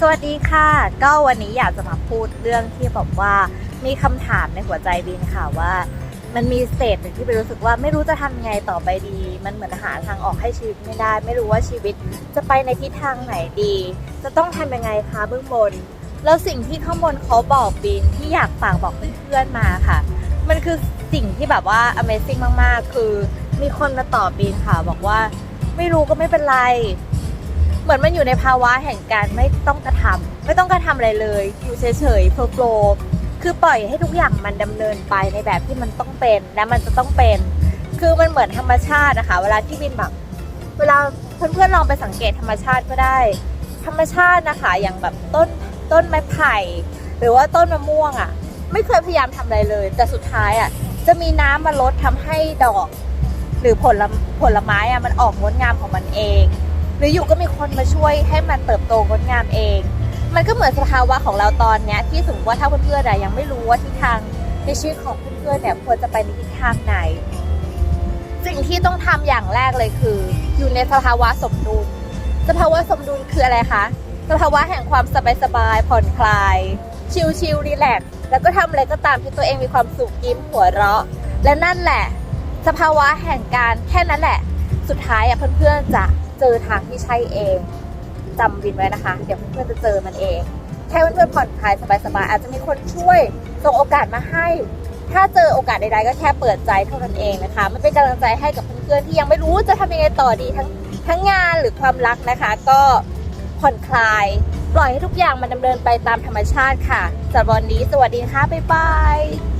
สวัสดีค่ะ ก็วันนี้อยากจะมาพูดเรื่องที่แบบว่ามีคำถามในหัวใจบินค่ะว่า มันมีสเตจหนึ่งที่บินรู้สึกว่าไม่รู้จะทำไงต่อไปดี มันเหมือนหาทางออกให้ชีวิตไม่ได้ ไม่รู้ว่าชีวิตจะไปในทิศทางไหนดี จะต้องทำยังไงคะเบื้องบน แล้วสิ่งที่ข้างบนเขาบอกบินที่อยากฝากบอกเพื่อนๆมาค่ะ มันคือสิ่งที่แบบว่า Amazing มากๆ คือมีคนมาตอบบินค่ะ บอกว่าไม่รู้ก็ไม่เป็นไร เหมือนมันอยู่ในภาวะแห่งการไม่ต้องกระทำไม่ต้องกระทำอะไรเลย อยู่เฉยๆโฟล์คือปล่อยให้ทุกอย่างมันดำเนินไปในแบบที่มันต้องเป็นและมันจะต้องเป็น คือมันเหมือนธรรมชาตินะคะ เวลาที่บินแบบเวลาเพื่อนๆลองไปสังเกตธรรมชาติก็ได้ ธรรมชาตินะคะ อย่างแบบต้นต้นไม้ไผ่ หรือว่าต้นมะม่วงอะ ไม่เคยพยายามทำอะไรเลย แต่สุดท้ายอะจะมีน้ำมาลดทำให้ดอก หรือผลลผลไม้อะมันออกงดงามของมันเอง หรืออยู่ก็มีคนมาช่วยให้มันเติบโตงดงามเอง มันก็เหมือนสภาวะของเราตอนเนี้ยที่สมมติว่าถ้าเพื่อนๆอะยังไม่รู้ว่าทิศทางในชีวิตของเพื่อนๆเนี่ยควรจะไปในทิศทางไหน สิ่งที่ต้องทำอย่างแรกเลยคือ อยู่ในสภาวะสมดุล สภาวะสมดุลคืออะไรคะสภาวะแห่งความสบายๆผ่อนคลาย ชิลๆรีแลกซ์แล้วก็ทำอะไรก็ตามที่ตัวเองมีความสุขยิ้มหัวเราะ และนั่นแหละ สภาวะแห่งการแค่นั้นแหละ สุดท้ายอะเพื่อนๆจะ อทางที่ใช่เองจำวินไว้นะคะ เดี๋ยวเพื่อนๆจะเจอมันเอง แค่เพื่อนๆผ่อนคลายสบายๆอาจจะมีคนช่วยส่งโอกาสมาให้ ถ้าเจอโอกาสใดๆก็แค่เปิดใจเท่านั้นเองนะคะ มันเป็นกำลังใจให้กับเพื่อนๆที่ยังไม่รู้จะทำยังไงต่อดีทั้งทั้งงานหรือความรักนะคะ ก็ผ่อนคลายปล่อยให้ทุกอย่างมันดำเนินไปตามธรรมชาติค่ะสำหรับวันนี้สวัสดีค่ะบ๊ายบาย